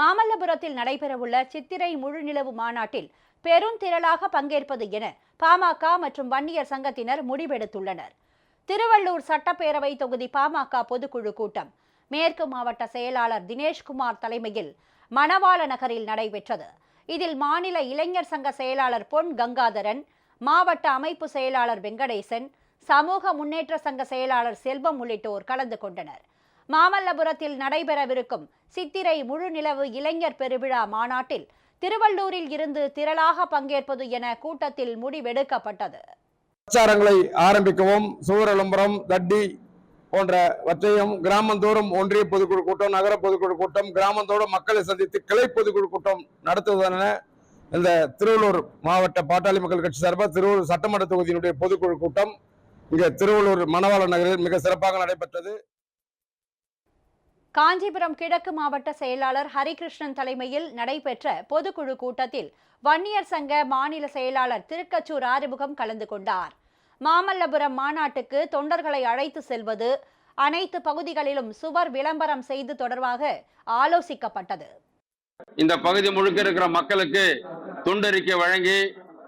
மாமல்லபுரத்தில் நடைபெறவுள்ள சித்திரை முழுநிலவு மாநாட்டில் பெருந்திரளாக பங்கேற்பது என பாமக மற்றும் வன்னியர் சங்கத்தினர் முடிவெடுத்துள்ளனர். திருவள்ளூர் சட்டப்பேரவை தொகுதி பாமக பொதுக்குழு கூட்டம் மேற்கு மாவட்ட செயலாளர் தினேஷ்குமார் தலைமையில் மணவாள நகரில் நடைபெற்றது. இதில் மாநில இளைஞர் சங்க செயலாளர் பொன் கங்காதரன் மாவட்ட அமைப்பு செயலாளர் வெங்கடேசன் சமூக முன்னேற்ற சங்க செயலாளர் செல்வம் உள்ளிட்டோர் கலந்து கொண்டனர். மாமல்லபுரத்தில் நடைபெறவிருக்கும் சித்திரை முழுநிலவு இளைஞர் பெருவிழா மாநாட்டில் திருவள்ளூரில் இருந்து திரளாக பங்கேற்பது என கூட்டத்தில் முடிவெடுக்கப்பட்டது. பிரச்சாரங்களை ஆரம்பிக்கவும் சூரலம்பரம் தட்டி போன்றவற்றையும் கிராமந்தோறும் ஒன்றிய பொதுக்குழு கூட்டம் நகர பொதுக்குழு கூட்டம் கிராமந்தோறும் மக்களை சந்தித்து கிளை பொதுக்குழு கூட்டம் நடத்துவதென இந்த திருவள்ளூர் மாவட்ட பாட்டாளி மக்கள் கட்சி சார்பாக திருவள்ளூர் சட்டமன்ற தொகுதியினுடைய பொதுக்குழு கூட்டம் இங்கே திருவள்ளூர் மணவாள நகரில் மிக சிறப்பாக நடைபெற்றது. காஞ்சிபுரம் கிழக்கு மாவட்ட செயலாளர் ஹரிகிருஷ்ணன் தலைமையில் நடைபெற்ற பொதுக்குழு கூட்டத்தில் வன்னியர் சங்க மாநில செயலாளர் திருக்கச்சூர் ஆறுமுகம் கலந்து கொண்டார். மாமல்லபுரம் மாநாட்டுக்கு தொண்டர்களை அழைத்து செல்வது அனைத்து பகுதிகளிலும் சுவர் விளம்பரம் செய்து தொடர்பாக ஆலோசிக்கப்பட்டது. இந்த பகுதி முழுக்க இருக்கிற மக்களுக்கு துண்டறிக்கை வழங்கி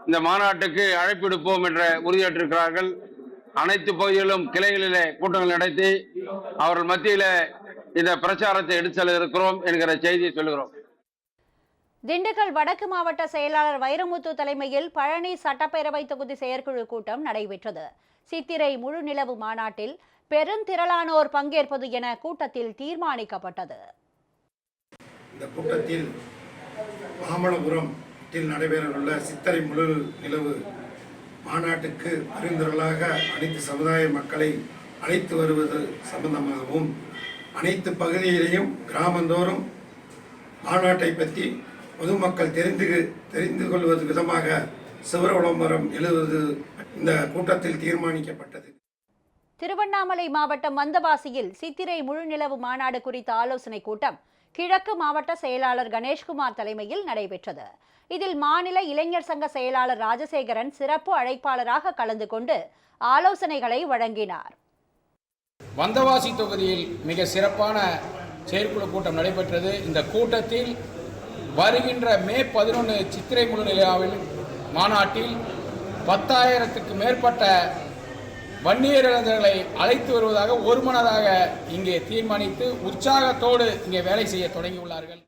இந்த மாநாட்டுக்கு அழைப்பு விடுப்போம் என்ற உறுதியேற்றிருக்கிறார்கள். அனைத்து பகுதிகளிலும் கிளைகளிலே கூட்டங்கள் நடத்தி அவர்கள் மத்தியில இந்த பிரச்சாரத்தை எடுத்து செல்ல இருக்கிறோம் என்கிற செய்தியை சொல்கிறோம் திண்டுக்கல் வடக்கு மாவட்ட செயலாளர் வைரமுத்து தலைமையில் பழனி சட்டப்பேரவை தொகுதி செயற்குழு கூட்டம் நடைபெற்றது. சித்திரை முழு நிலவு மாநாட்டில் பெருந்திரளானோர் பங்கேற்பது என கூட்டத்தில் தீர்மானிக்கப்பட்டது. இந்த கூட்டத்தில் மாமல்லபுரத்தில் நடைபெறவுள்ள சித்திரை முழு நிலவு மாநாட்டுக்கு பெருந்திரளாக அனைத்து சமுதாய மக்களை அழைத்து வருவது சம்பந்தமாகவும் அனைத்து பகுதியிலையும் கிராமந்தோறும் மாநாட்டை பற்றி பொதுமக்கள் தெரிந்து தெரிந்து கொள்வது விதமாக சிவர விளம்பரம் எழுதுவது இந்த கூட்டத்தில் தீர்மானிக்கப்பட்டது. திருவண்ணாமலை மாவட்டம் மந்தவாசியில் சித்திரை முழுநிலவு மாநாடு குறித்த ஆலோசனைக் கூட்டம் கிழக்கு மாவட்ட செயலாளர் கணேஷ்குமார் தலைமையில் நடைபெற்றது. இதில் மாநில இளைஞர் சங்க செயலாளர் ராஜசேகரன் சிறப்பு அழைப்பாளராக கலந்து கொண்டு ஆலோசனைகளை வழங்கினார். வந்தவாசி தொகுதியில் மிக சிறப்பான செயற்குழு கூட்டம் நடைபெற்றது. இந்த கூட்டத்தில் வருகின்ற மே பதினொன்று சித்திரை முழு நிலையாவில் மாநாட்டில் பத்தாயிரத்துக்கு மேற்பட்ட வன்னியர் இளைஞர்களை அழைத்து வருவதாக ஒருமனதாக இங்கே தீர்மானித்து உற்சாகத்தோடு இங்கே வேலை செய்ய தொடங்கியுள்ளார்கள்.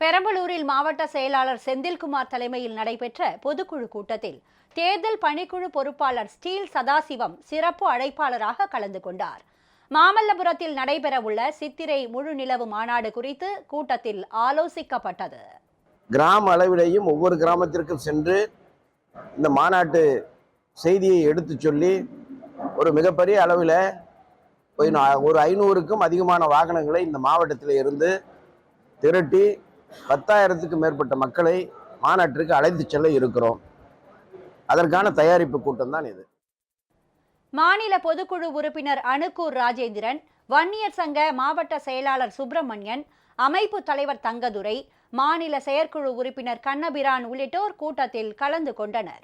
பெரம்பலூரில் மாவட்ட செயலாளர் செந்தில்குமார் தலைமையில் நடைபெற்ற பொதுக்குழு கூட்டத்தில் தேர்தல் பணிக்குழு பொறுப்பாளர் ஸ்டீல் சதாசிவம் சிறப்பு அழைப்பாளராக கலந்து கொண்டார். மாமல்லபுரத்தில் நடைபெறவுள்ள சித்திரை முழு நிலவு மாநாடு குறித்து கூட்டத்தில் ஆலோசிக்கப்பட்டது. கிராம அளவிலேயும் ஒவ்வொரு கிராமத்திற்கும் சென்று இந்த மாநாட்டு செய்தியை எடுத்து சொல்லி ஒரு மிகப்பெரிய அளவில் ஒரு நா- ஒரு ஐநூறுக்கும் அதிகமான வாகனங்களை இந்த மாவட்டத்தில் இருந்து திரட்டி பத்தாயிரத்துக்கு மேற்பட்ட மக்களை மாநாட்டிற்கு அழைத்து செல்ல இருக்கிறோம். அதற்கான தயாரிப்பு கூட்டம் தான் இது. மாநில பொதுக்குழு உறுப்பினர் அணுக்கூர் ராஜேந்திரன் வன்னியர் சங்க மாவட்ட செயலாளர் சுப்பிரமணியன் அமைப்பு தலைவர் தங்கதுரை மாநில செயற்குழு உறுப்பினர் கண்ணபிரான் உள்ளிட்டோர் கூட்டத்தில் கலந்து கொண்டனர்.